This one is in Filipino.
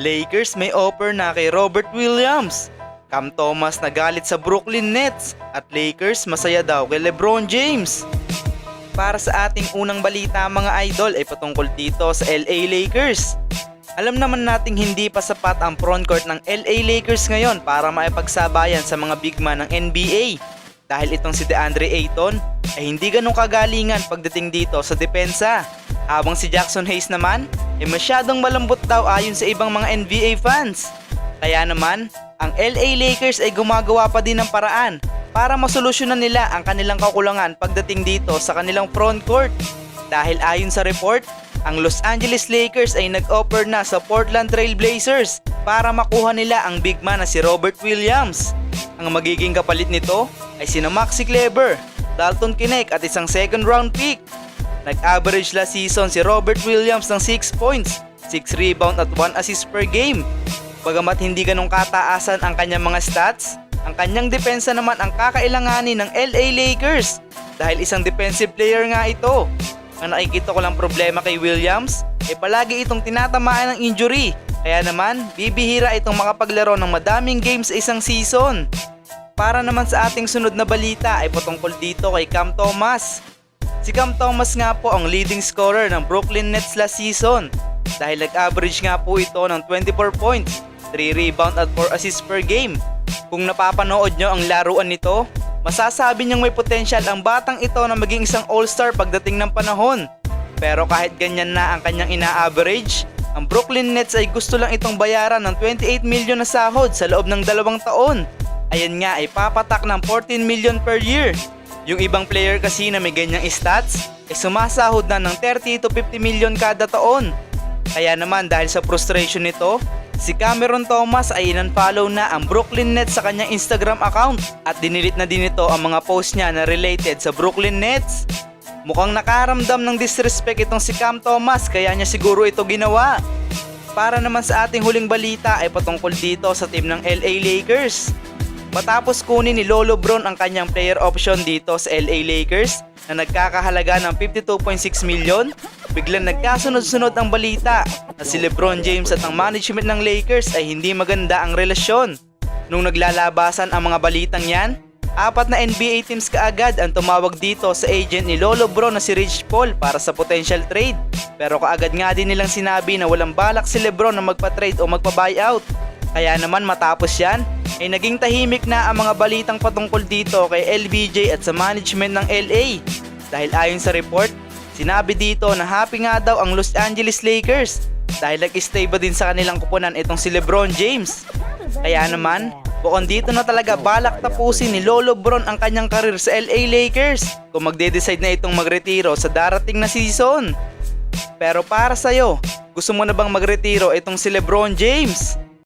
Lakers may offer na kay Robert Williams. Cam Thomas nagalit sa Brooklyn Nets at Lakers masaya daw kay LeBron James. Para sa ating unang balita mga idol ay patungkol dito sa LA Lakers. Alam naman nating hindi pa sapat ang frontcourt ng LA Lakers ngayon para maipagsabayan sa mga big man ng NBA. Dahil itong si DeAndre Ayton ay hindi ganong kagalingan pagdating dito sa depensa. Habang si Jackson Hayes naman ay masyadong malambot daw ayon sa ibang mga NBA fans. Kaya naman, ang LA Lakers ay gumagawa pa din ng paraan para masolusyonan nila ang kanilang kakulangan pagdating dito sa kanilang frontcourt. Dahil ayon sa report, ang Los Angeles Lakers ay nag-offer na sa Portland Trail Blazers para makuha nila ang big man na si Robert Williams. Ang magiging kapalit nito ay sina Maxi Kleber, Dalton Kinect at isang second round pick. Nag-average last season si Robert Williams ng 6 points, 6 rebound at 1 assist per game. Bagamat hindi ganong kataasan ang kanyang mga stats, ang kanyang depensa naman ang kakailanganin ng LA Lakers dahil isang defensive player nga ito. Ang nakikita ko lang problema kay Williams ay palagi itong tinatamaan ng injury. Kaya naman, bibihira itong makapaglaro ng madaming games sa isang season. Para naman sa ating sunod na balita ay patungkol dito kay Cam Thomas. Si Cam Thomas nga po ang leading scorer ng Brooklyn Nets last season dahil nag-average nga po ito ng 24 points, 3 rebound at 4 assists per game. Kung napapanood nyo ang laruan nito, masasabi niyang may potential ang batang ito na maging isang all-star pagdating ng panahon. Pero kahit ganyan na ang kanyang ina-average, ang Brooklyn Nets ay gusto lang itong bayaran ng 28 million na sahod sa loob ng dalawang taon. Ayan nga ay papatak ng 14 million per year. Yung ibang player kasi na may ganyang stats ay sumasahod na ng 30 to 50 million kada taon. Kaya naman dahil sa frustration nito, si Cameron Thomas ay in-unfollow na ang Brooklyn Nets sa kanyang Instagram account at dinilit na din ito ang mga post niya na related sa Brooklyn Nets. Mukhang nakaramdam ng disrespect itong si Cam Thomas kaya niya siguro ito ginawa. Para naman sa ating huling balita ay patungkol dito sa team ng LA Lakers. Matapos kunin ni Lolo Bron ang kanyang player option dito sa LA Lakers na nagkakahalaga ng 52.6 million, biglang nagkasunod-sunod ang balita na si Lebron James at ang management ng Lakers ay hindi maganda ang relasyon. Nung naglalabasan ang mga balitang yan, apat na NBA teams kaagad ang tumawag dito sa agent ni Lolo Bron na si Rich Paul para sa potential trade. Pero kaagad nga din nilang sinabi na walang balak si Lebron na magpa-trade o magpa-buyout. Kaya naman matapos yan, ay naging tahimik na ang mga balitang patungkol dito kay LBJ at sa management ng LA. Dahil ayon sa report, sinabi dito na happy nga daw ang Los Angeles Lakers dahil nag-stay ba din sa kanilang kupunan itong si Lebron James. Kaya naman, bukod dito na talaga balak tapusin ni Lolo Bron ang kanyang karir sa LA Lakers kung magde-decide na itong magretiro sa darating na season. Pero para sa'yo, gusto mo na bang magretiro itong si Lebron James?